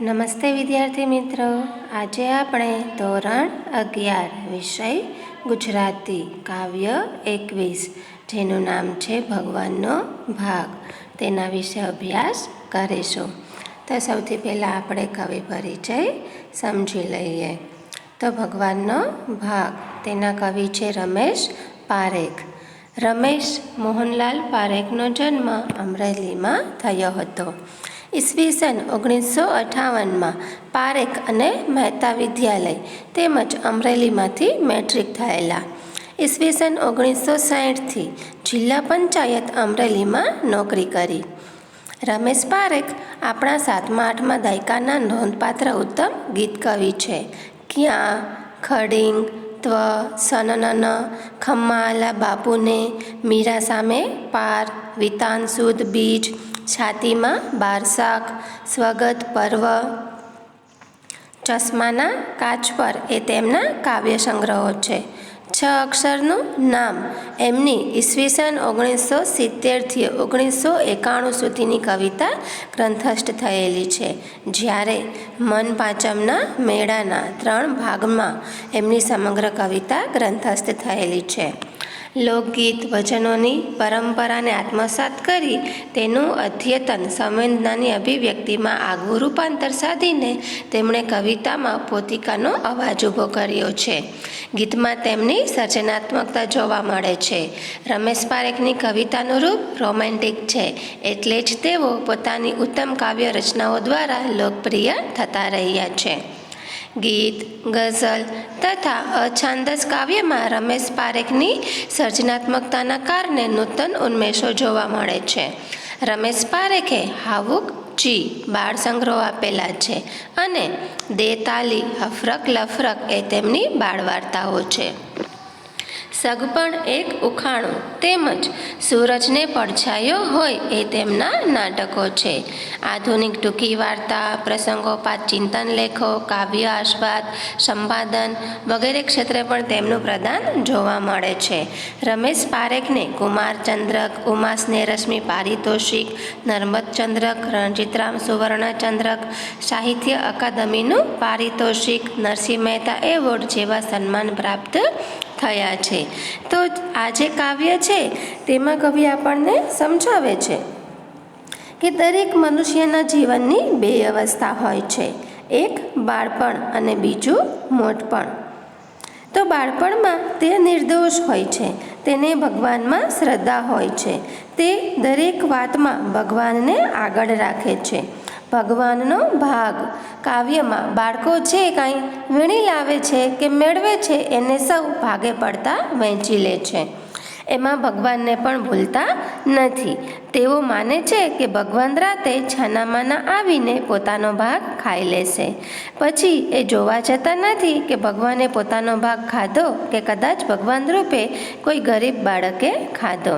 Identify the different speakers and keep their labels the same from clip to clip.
Speaker 1: નમસ્તે વિદ્યાર્થી મિત્રો. આજે આપણે ધોરણ અગિયાર વિષય ગુજરાતી કાવ્ય એકવીસ, જેનું નામ છે ભગવાનનો ભાગ. તેના વિશે અભ્યાસ કરીશું. તો સૌથી પહેલાં આપણે કવિ પરિચય સમજી લઈએ. તો ભગવાનનો ભાગ. તેના કવિ છે રમેશ પારેખ. રમેશ મોહનલાલ પારેખનો જન્મ અમરેલીમાં થયો હતો. ઈસવીસન ઓગણીસો અઠાવનમાં પારેખ અને મહેતા વિદ્યાલય તેમજ અમરેલીમાંથી મેટ્રિક થયેલા. ઈસવીસન ઓગણીસો સાહીઠથી જિલ્લા પંચાયત અમરેલીમાં નોકરી કરી. રમેશ પારેખ આપણા સાતમા આઠમા દાયકાના નોંધપાત્ર ઉત્તમ ગીત કવિ છે. ક્યાં, ખડિંગ, ત્વ, સનનન, ખમ્માલા બાપુને, મીરા સામે પાર, વિતાન સુદ બીજ છાતીમાં બારસાક સ્વગત પર્વ, ચશ્માના કાચ પર એ તેમના કાવ્ય સંગ્રહો છે. છ અક્ષરનું નામ એમની ઈસવીસન ઓગણીસો સિત્તેરથી ઓગણીસો એકાણું સુધીની કવિતા ગ્રંથસ્થ થયેલી છે. જ્યારે મન પાંચમના મેળાના ત્રણ ભાગમાં એમની સમગ્ર કવિતા ગ્રંથસ્થ થયેલી છે. લોકગીત વચનોની પરંપરાને આત્મસાત કરી તેનું અધ્યતન સંવેદનાની અભિવ્યક્તિમાં આગવું રૂપાંતર સાધીને તેમણે કવિતામાં પોતિકાનો અવાજ ઊભો કર્યો છે. ગીતમાં તેમની સર્જનાત્મકતા જોવા મળે છે. રમેશ પારેખની કવિતાનું રૂપ રોમેન્ટિક છે એટલે જ તેઓ પોતાની ઉત્તમ કાવ્ય રચનાઓ દ્વારા લોકપ્રિય થતા રહ્યા છે. ગીત, ગઝલ તથા અછાંદસ કાવ્યમાં રમેશ પારેખની સર્જનાત્મકતાના કારણે નૂતન ઉન્મેષો જોવા મળે છે. રમેશ પારેખે હાવુક જી બાળ સંગ્રહો આપેલા છે અને દે તાલી હફરક લફરક એ તેમની બાળ વાર્તાઓ છે. સગપણ એક ઉખાણું. તેમજ સૂરજને પડછાયો હોય એ તેમના નાટકો છે. આધુનિક ટૂંકી વાર્તા, પ્રસંગોપાત, ચિંતન લેખો, કાવ્ય આસ્વાદ, સંપાદન વગેરે ક્ષેત્રે પણ તેમનું પ્રદાન જોવા મળે છે. રમેશ પારેખને કુમારચંદ્રક ઉમાસને રશ્મિ પારિતોષિક, નર્મદ ચંદ્રક, રણજીતરામ સુવર્ણચંદ્રક સાહિત્ય અકાદમીનું પારિતોષિક, નરસિંહ મહેતા એવોર્ડ જેવા સન્માન પ્રાપ્ત થયા છે. તો આ જે કાવ્ય છે, તેમાં કવિ આપણને સમજાવે છે કે દરેક મનુષ્યના જીવનની બે અવસ્થા હોય છે. એક બાળપણ અને બીજું મોટપણ. તો બાળપણમાં તે નિર્દોષ હોય છે. તેને ભગવાનમાં શ્રદ્ધા હોય છે. તે દરેક વાતમાં ભગવાનને આગળ રાખે છે. ભગવાનનો ભાગ. કાવ્યમાં બાળકો જે કાંઈ વીણી લાવે છે કે મેળવે છે, એને સૌ ભાગે પડતા વહેંચી લે છે. એમાં ભગવાનને પણ ભૂલતા નથી. તેઓ માને છે કે ભગવાન રાતે છાનામાના આવીને પોતાનો ભાગ ખાઈ લેશે. પછી એ જોવા જતા નથી કે ભગવાને પોતાનો ભાગ ખાધો કે કદાચ ભગવાન રૂપે કોઈ ગરીબ બાળકે ખાધો.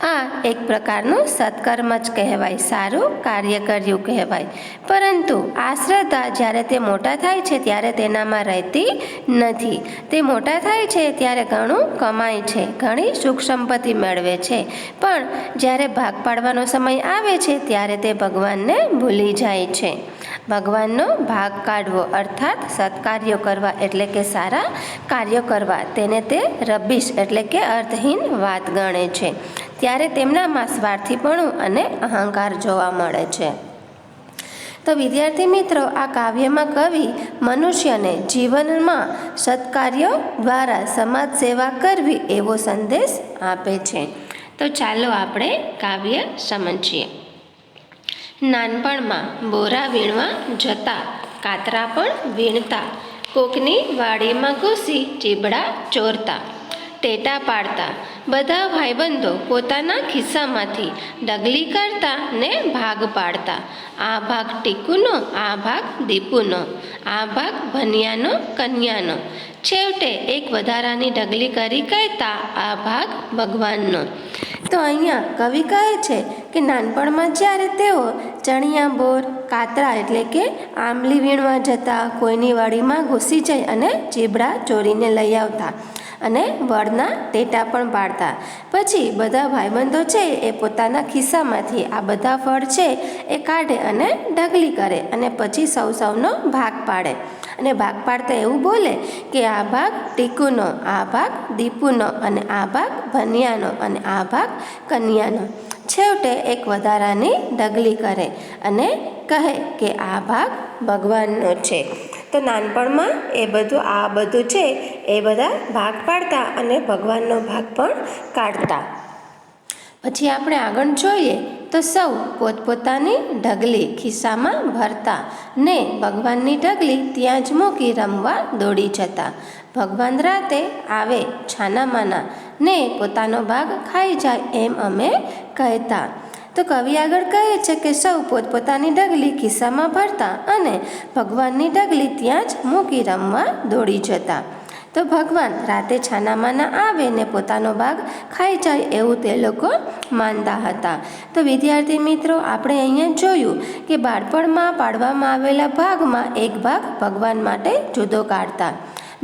Speaker 1: આ એક પ્રકારનું સત્કર્મ જ કહેવાય, સારું કાર્ય કર્યું કહેવાય. પરંતુ આ શ્રદ્ધા જ્યારે તે મોટા થાય છે ત્યારે તેનામાં રહેતી નથી. તે મોટા થાય છે ત્યારે ઘણું કમાય છે, ઘણી સુખ સંપત્તિ મેળવે છે. પણ જ્યારે ભાગ પાડવાનો સમય આવે છે ત્યારે તે ભગવાનને ભૂલી જાય છે. ભગવાનનો ભાગ કાઢવો અર્થાત સત્કાર્યો કરવા એટલે કે સારા કાર્યો કરવા, તેને તે રબીશ એટલે કે અર્થહીન વાત ગણે છે. ત્યારે તેમનામાં સ્વાર્થીપણું અને અહંકાર જોવા મળે છે. તો વિદ્યાર્થી મિત્રો, આ કાવ્યમાં કવિ મનુષ્યને જીવનમાં સત્કાર્યો દ્વારા સમાજ સેવા કરવી એવો સંદેશ આપે છે. તો ચાલો આપણે કાવ્ય સમજીએ. નાનપણમાં બોરા વીણવા જતા, કાતરા પણ વીણતા, કોકની વાડીમાં ઘૂસી, ચીબડા ચોરતા ટેટા પાડતા. બધા ભાઈબંધો પોતાના ખિસ્સામાંથી ડગલી કરતા ને ભાગ પાડતા. આ ભાગ ટીકુનો, આ ભાગ દીપુનો, આ ભાગ ભનિયાનો, કન્યાનો. છેવટે એક વધારાની ડગલી કરી કહેતા આ ભાગ ભગવાનનો. તો અહીંયા કવિ કહે છે કે, નાનપણમાં જ્યારે તેઓ ચણિયા બોર કાતરા એટલે કે આંબલી વીણવા જતા કોઈની વાડીમાં ઘૂસી જઈ અને ચીબડા ચોરીને લઈ આવતા અને વડના ટેટા પણ પાડતા. પછી બધા ભાઈબંધો છે એ પોતાના ખિસ્સામાંથી આ બધા ફળ છે એ કાઢે અને ઢગલી કરે અને પછી સૌ સૌનો ભાગ પાડે. અને ભાગ પાડતા એવું બોલે કે આ ભાગ ટીકુનો, આ ભાગ દીપુનો અને આ ભાગ ભનિયાનો અને આ ભાગ કન્યાનો. છેવટે એક વધારાની ડગલી કરે અને કહે કે આ ભાગ ભગવાનનો છે. તો નાનપણમાં એ બધું, આ બધું છે એ બધા ભાગ પાડતા અને ભગવાનનો ભાગ પણ કાઢતા. પછી આપણે આગળ જોઈએ તો સૌ પોતપોતાની ઢગલી ખિસ્સામાં ભરતા ને ભગવાનની ઢગલી ત્યાં જ મૂકી રમવા દોડી જતા. ભગવાન રાતે આવે છાનામાના ને પોતાનો ભાગ ખાઈ જાય એમ અમે કહેતા. તો કવિ આગળ કહે છે કે સૌ પોતપોતાની ડગલી ખિસ્સામાં ભરતા અને ભગવાનની ડગલી ત્યાં જ મૂકી રમવા દોડી જતા. તો ભગવાન રાતે છાનામાના આવે ને પોતાનો ભાગ ખાઈ જાય એવું તે લોકો માનતા હતા. તો વિદ્યાર્થી મિત્રો, આપણે અહીંયા જોયું કે બાળપણમાં પાડવામાં આવેલા ભાગમાં એક ભાગ ભગવાન માટે જુદો કાઢતા.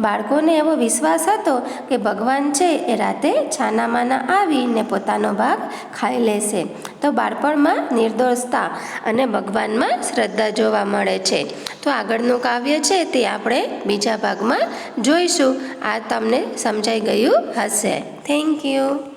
Speaker 1: બાળકોને એવો વિશ્વાસ હતો કે ભગવાન છે એ રાતે છાનામાના આવીને પોતાનો ભાગ ખાઈ લેશે. તો બાળપણમાં નિર્દોષતા અને ભગવાનમાં શ્રદ્ધા જોવા મળે છે. તો આગળનું કાવ્ય છે તે આપણે બીજા ભાગમાં જોઈશું. આ તમને સમજાઈ ગયું હશે. Thank you